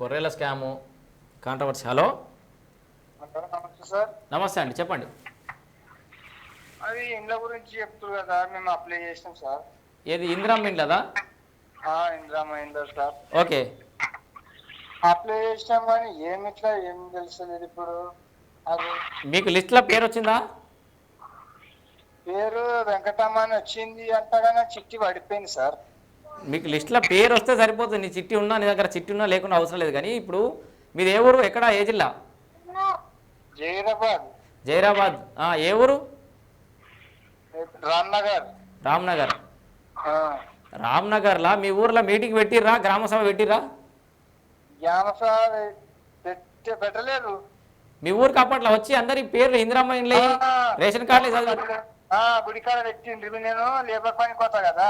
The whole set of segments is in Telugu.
గొర్రెల స్కాము కాంట్రవర్సీ హలో నమస్తే అండి చెప్పండి. అది ఇండ్ల గురించి చెప్తారు కదా మేము అప్లై చేసినాం సార్. ఏది ఇందిరామ్ ఇండ్లదా? ఆ, ఇందిరామ ఇండ్ల సార్. ఓకే. అప్లై చేసినాం కానీ ఏమి ఇట్లా ఏం తెలుస్తలేదు ఇప్పుడు. అది. మీకు లిస్ట్లో పేరు వచ్చిందా? పేరు వెంకటమ్మ అని వచ్చింది అంతగానే చిట్టి పడిపోయింది సార్. మీకు లిస్ట్లో పేరు వస్తే సరిపోతుంది. నీ చిట్టి ఉన్నా నీ దగ్గర చిట్టి ఉన్నా లేకుండా అవసరం లేదు. కానీ ఇప్పుడు మీది ఏ ఊరు ఎక్కడ ఏ జిల్లా? జైరాబాద్. జైరాబాద్. ఆ, ఏ ఊరు? రామ్నగర్. రామ్నగర్. రామ్నగర్లా? మీ ఊర్లో మీటింగ్ పెట్టిర్రా? గ్రామ సభ పెట్టిర్రా? పెట్టలేదు. మీ ఊరికి అప్పట్లో వచ్చి అందరి పేర్లు ఇందిరామ్మ ఇండ్లే రేషన్ కార్డులే చదివి ఆ, గుడికాడ పెట్టిండ్రి. నేను లేబర్ పని కొత్త కదా.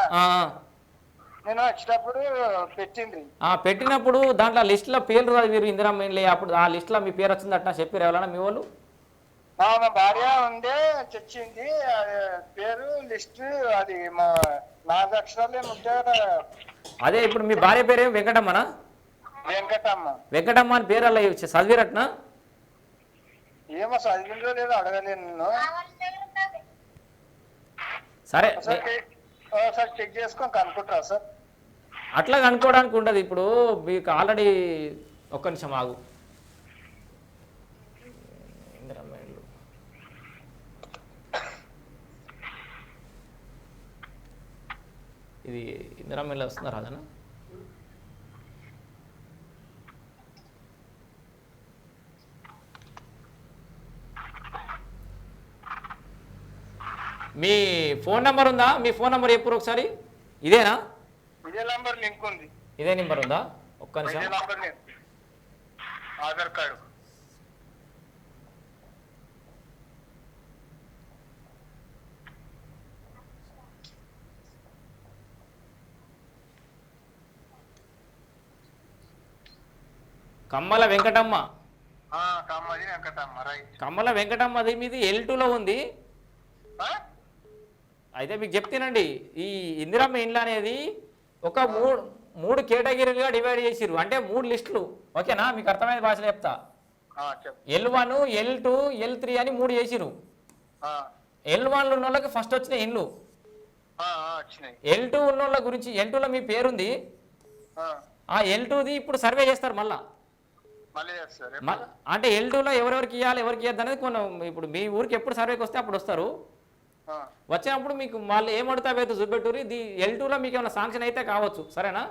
నేను వచ్చేటప్పుడు పెట్టిండ్రి. ఆ, పెట్టినప్పుడు దాంట్లో లిస్టులో పేర్లు చదివిరు ఇందిరామ్మ ఇండ్లే అప్పుడు ఆ లిస్టులో మీ పేరు వచ్చింది అట్లా చెప్పారు ఎవరన్నా మీ వాళ్ళు? ఆ, మా భార్య ఉండే తెచ్చింది అది పేరు లిస్ట్ అది మా నాలుగు అక్షరాలు అదే ఇప్పుడు మీ భార్య పేరేం? వెంకటమ్మనా? వెంకటమ్మ. వెంకటమ్మ అని పేరు అలా చదివిరట్నా? ఏమో చదివిందో లేదో అడగలేను నిన్ను సరే ఒకసారి చెక్ చేసుకొని కనుక్కుంటారా సార్. అట్లా కనుక్కోవడానికి ఉండదు. ఇప్పుడు మీకు ఆల్రెడీ ఒక్క నిమిషం ఆగు. ఇది ఇందిరమ్మ ఇల్లు వస్తుందా రాజనా మీ ఫోన్ నెంబర్ ఉందా? మీ ఫోన్ నెంబర్ ఎప్పుడు ఒకసారి? ఇదేనా? ఇదే నంబర్ లింక్ ఉంది. ఇదే నెంబర్ ఉందా? ఒక్క ఇదే నిమిషం నంబర్ ఆధార్ కార్డు. కమ్మల వెంకటమ్మ. కమ్మల వెంకటమ్మది మీది ఎల్ టూలో ఉంది. ఆ? అయితే మీకు చెప్తానండి ఈ ఇందిరమ్మ ఇండ్లు అనేది ఒక మూడు మూడు కేటగిరీలుగా డివైడ్ చేసిర్రు. అంటే మూడు లిస్టులు. ఓకేనా? మీకు అర్థమైన భాషలో చెప్తా. L one L two L three అని మూడు చేసిర్రు. ఆ, ఎల్ వన్లు ఉన్న వాళ్ళకి ఫస్ట్ వచ్చిన వచ్చినాయి. ఎల్ టూ ఉన్న వాళ్ళ గురించి ఎల్ టూలో మీ పేరుంది. ఆ, ఎల్ టూది ఇప్పుడు సర్వే చేస్తారు మళ్ళా. అంటే ఎల్ టూలో ఎవరెవరికి ఇవ్వాలి ఎవరికి ఇవ్వద్దు అనేది కొన్ని ఇప్పుడు మీ ఊరికి ఎప్పుడు సర్వేకి వస్తే అప్పుడు వస్తారు. వచ్చినప్పుడు మీకు వాళ్ళు ఏం అడుగుతావైతే చూపెట్టుర్రి. ఇది ఎల్ టూలో మీకు ఏమైనా శాంక్షన్ అయితే కావచ్చు. సరేనా?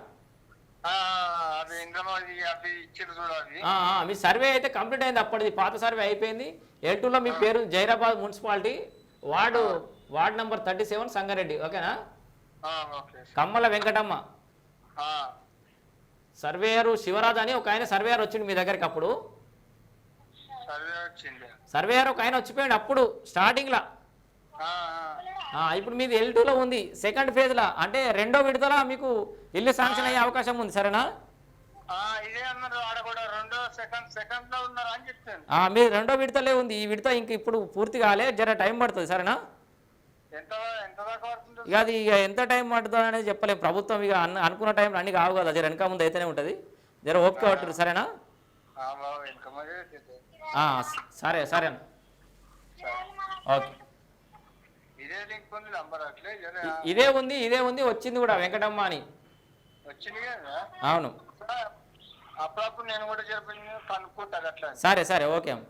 మీ సర్వే అయితే కంప్లీట్ అయింది అప్పటిది. పాత సర్వే అయిపోయింది. ఎల్ టూలో మీ పేరు Zaheerabad municipality. Ward ward number thirty seven Sangareddy. ఓకేనా? కమ్మల వెంకటమ్మ. సర్వేయరు శివరాజ్ అని ఒక ఆయన సర్వేయర్ వచ్చిండు మీ దగ్గరికి అప్పుడు. సర్వేయర్ ఒక ఆయన వచ్చిపోయాడు అప్పుడు స్టార్టింగ్లో. ఇప్పుడు మీది ఎల్ టూలో ఉంది. సెకండ్ ఫేజ్లో అంటే రెండో విడతల మీకు ఇల్లు శాంక్షన్ అయ్యే అవకాశం ఉంది సరేనా? మీరు రెండో విడతలే ఉంది. ఈ విడత ఇంక ఇప్పుడు పూర్తి కాలే. జర టైం పడుతుంది సరేనా? ఇక అది ఇక ఎంత టైం పడుతుంది అనేది చెప్పలేము ప్రభుత్వం ఇక అన్న అనుకున్న టైంలో అన్ని కావు కదా. జర వెనక ముందు అయితేనే ఉంటుంది. జర ఓపిక పట్టురు సరేనా? సరే సరే. ఓకే. ఇదే ఉంది ఇదే ఉంది వచ్చింది కూడా వెంకటమ్మ అని. అవును. సార్, అప్పుడప్పుడు నేను కూడా అట్లా సరే సరే ఓకే అమ్మ.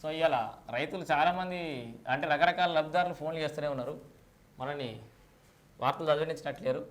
సో ఇవాళ రైతులు చాలామంది అంటే రకరకాల లబ్ధిదారులు ఫోన్లు చేస్తూనే ఉన్నారు. మనని వార్తలు చదివించినట్లేరు.